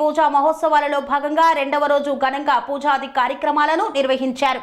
పూజా మహోత్సవాలలో భాగంగా రెండవ రోజు ఘనంగా పూజాది కార్యక్రమాలను నిర్వహించారు.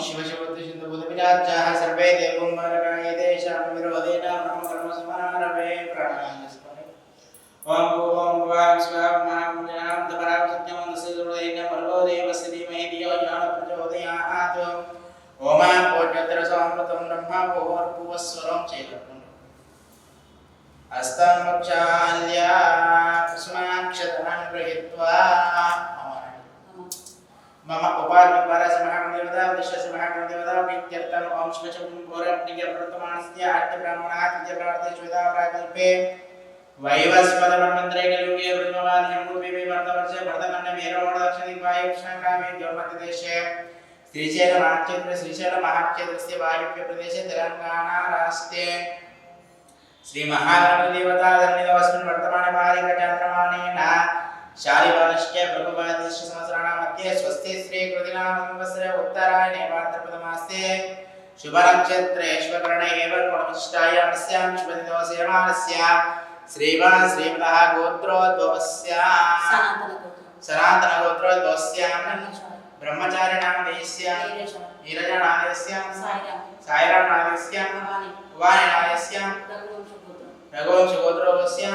喜欢小 విశ్వసమహదేవతా ప్రీత్యర్థం ఓం శివశం గౌరవప్రియ ప్రవర్తమానస్య అత్య బ్రాహ్మణాత్య ప్రార్థేశ్వదా ప్రాకల్పే వైవస్పద బ్రహ్మంత్రే కలియుగే బ్రహ్మవాదియం రూపే వర్తవర్షే భరతమన్న వీరవణ దక్షిణ వాయుష్ణకామే దేశే శ్రీశైల మహాక్షేత్ర शालिवालश्च ब्रह्मवादिश्च संवत्सराणामध्ये स्वस्ति श्रीकृतिनामसंवत्सरे उत्तरायणे भाद्रपदमासे शुभनक्षत्रेश्वकरणे एव गुणविशिष्टायां स्यां शुभदिनोसेमानस्य श्रीवा श्रीमतः गोत्रोद्भवस्यां। सनातनगोत्रोद्भवस्यां ब्रह्मचारिणामदेस्यां नीरजनादेस्यां सायिरामनादेस्यां भवानिनादेस्यां रघुवंशगोत्रोभस्यां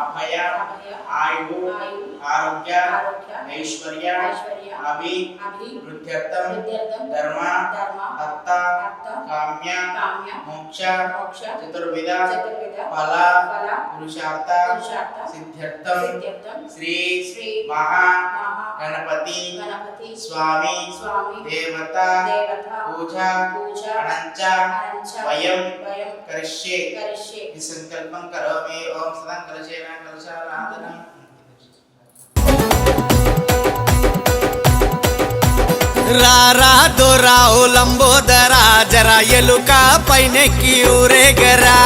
ಅಭಯ ಆಯು ಆರೋಗ್ಯ ಐಶ್ವರ್ಯ ಅಭಿ ವೃದ್ಧ್ಯರ್ಥಂ ಧರ್ಮ ಅರ್ಥ ಕಾಮ್ಯ ಮೋಕ್ಷ ಚತುರ್ವಿಧ ಫಲ ಪುರುಷಾರ್ಥ ಸಿದ್ಧ್ಯರ್ಥಂ ಶ್ರೀ ಮಹಾ गणपति स्वामी देवता पूजा अनंचा वयम करिष्ये इस संकल्पं करोमि ओम सदा कलशे కలశారాధన రారా దొరావు లంబోదరా జరా ఎలుక పైనెక్కి ఊరేగరా.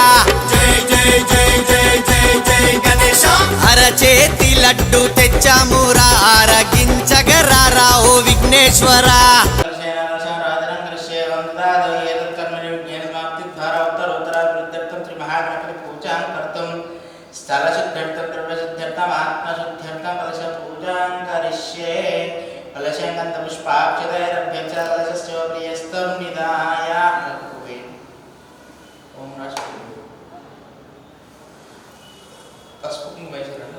జై జై అరచేతి లడ్డు తెచ్చామురా ఆరగించగరారా ఓ విఘ్నేశ్వరా. शुद्ध्यर्थ क्रमशुद्ध्यर्थ महात्मशुद्ध्यर्थ कलश पूजां करिष्ये कलशङ्कन्तपुष्पाक्षतैरभ्यं च कलशस्य प्रियस्तं निधाय रघुवे ॐ राष्ट्र पशुकुङ्गवैश्वरण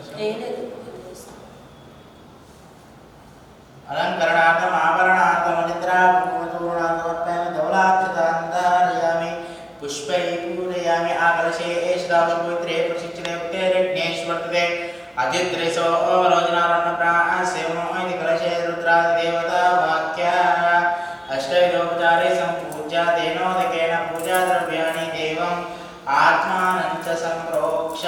आत्मानञ्च सम्प्रोक्ष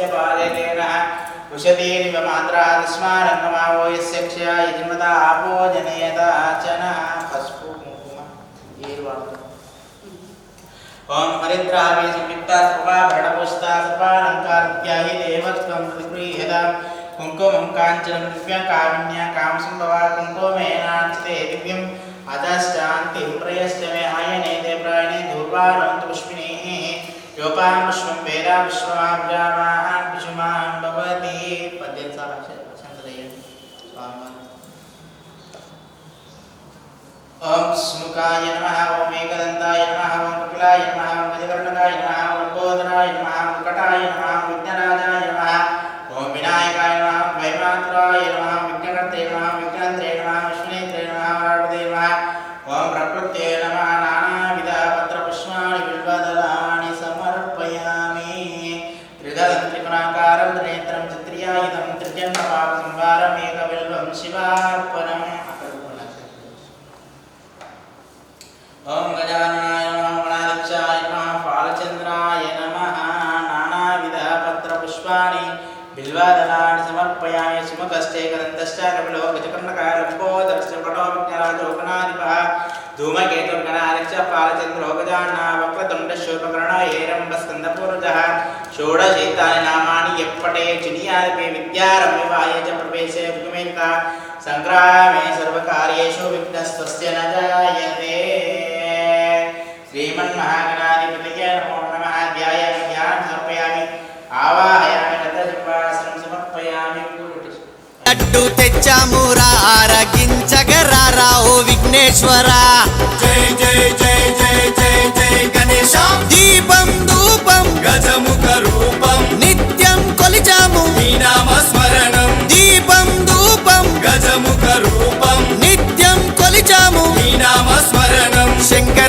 चक्षुयोश्वरमूलस्य पादेन उषतीरिव मात्रा तस्मारङ्गमावो यस्य क्षयाय जन्मता आपो जनयता च पस्पु कुङ्कुम ईर्वाणु ओम हरिद्रावे संयुक्ता सर्वा भरणपुष्टा सर्वालङ्कारित्याहि देवत्वं प्रतिगृह्यतां कुङ्कुमं काञ्चनं दिव्यं कामिन्या कामसम्भवा कुङ्कुमेनाञ्चते दिव्यम् अधश्चान्तिं प्रयश्च मे आयने ते प्रायणे दूर्वारोऽन्तु पुष्पिणीः योपां पुष्पं वेदा विश्वाब्जामान् विषुमान् भवति पद्यं सा स्वामी ओम स्मुकाय नमः ओम एकदन्ताय नमः ओम कपिलाय नमः ओम गजकर्णकाय नमः ओम लंबोदराय नमः ओम कटाय नमः यप्पटे चिनीयादिपे विद्यारम्यवाये च प्रवेशे भूमिका सङ्ग्रामे सर्वकार्येषु विघ्नस्तस्य न जायते श्रीमन्महागणाधिपतये नमो नमः ध्यायामि ध्यानं समर्पयामि आवाहयामि गतजिह्वासनं समर्पयामि లడ్డు తెచ్చామురా ఆరగించగరారా ఓ విఘ్నేశ్వరా జై జై జై జై జై జై గణేశ దీపం ధూపం గజముఖ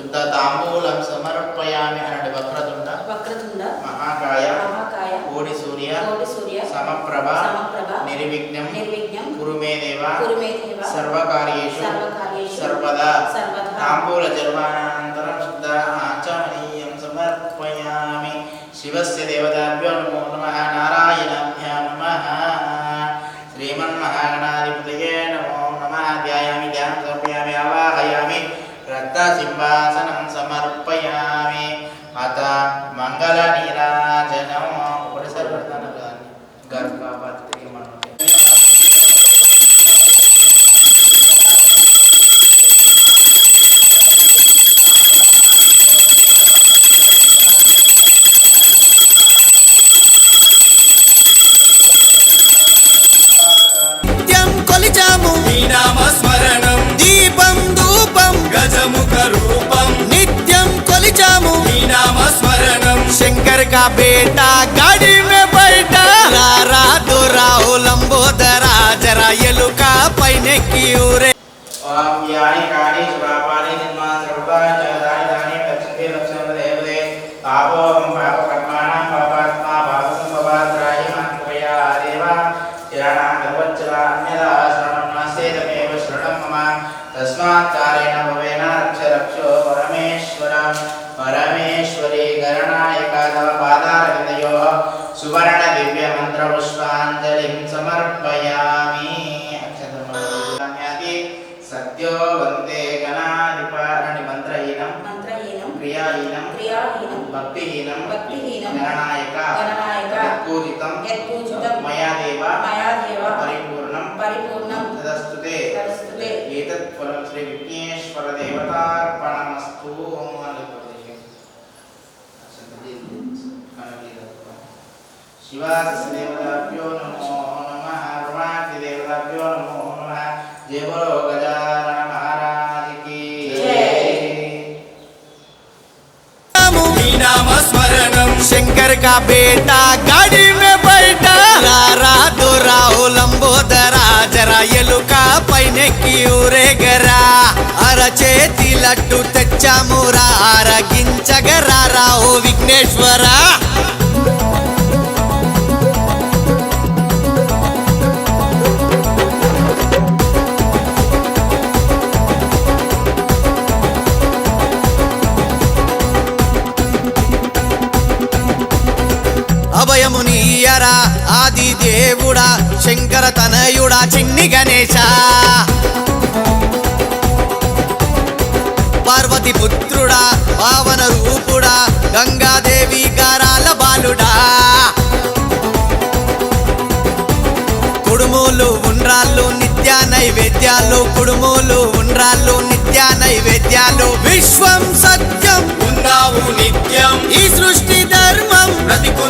శుద్ధ తాంబూలం సమర్పయామి అనండి. వక్రతుండ వక్రతుండ మహాకాయ మహాకాయ కోటి సూర్య కోటి సూర్య సమప్రభ సమప్రభ నిర్విఘ్నం నిర్విఘ్నం కురుమే దేవ కురుమే దేవ సర్వకార్యేషు సర్వకార్యేషు సర్వదా సర్వదా. తాంబూల జర్మానంతరం శుద్ధ ఆచామనీయం సమర్పయామి. శివస్య దేవతాభ్యో నమో నమః. నారాయణ పరమేశ్వరి గణనాయకాదవ పాదారవిందయో సువర్ణ దివ్య మంత్ర పుష్పాంజలిం సమర్పయామి సత్యో వందే గణాధిపారణి మంత్రహీనం. మంత్రహీనం క్రియాహీనం. క్రియాహీనం. భక్తిహీనం. భక్తిహీనం. గణనాయక. గణనాయక. పూజితం యత్పూజితం మయా దేవ మయా దేవ పరిపూర్ణం. పరిపూర్ణం. తదస్తుతే. తదస్తుతే. ఏతత్ ఫలం శ్రీ విఘ్నేశ్వర దేవతార్పణమస్తు மனதில் சிவாச தேவதாபியோ शंकर का बेटा गाड़ी में बैठा రారా దొరావు లంబోదరా జరా ఎలుక పైనెక్కి ఊరేగరా అరచేతి లడ్డు తెచ్చామురా అరగించగరారా ఓ విఘ్నేశ్వరా శంకర తనయుడా చిన్ని గణేశ. పార్వతి పుత్రుడా పావన రూపుడా గంగాదేవి గారాల బాలుడా. కుడుములు ఉండ్రాళ్ళు నిత్య నైవేద్యాలు కుడుములు ఉండ్రాళ్ళు నిత్య నైవేద్యాలు. విశ్వం సత్యం. ఉన్నావు నిత్యం. ఈ సృష్టి ధర్మం. ప్రతికూల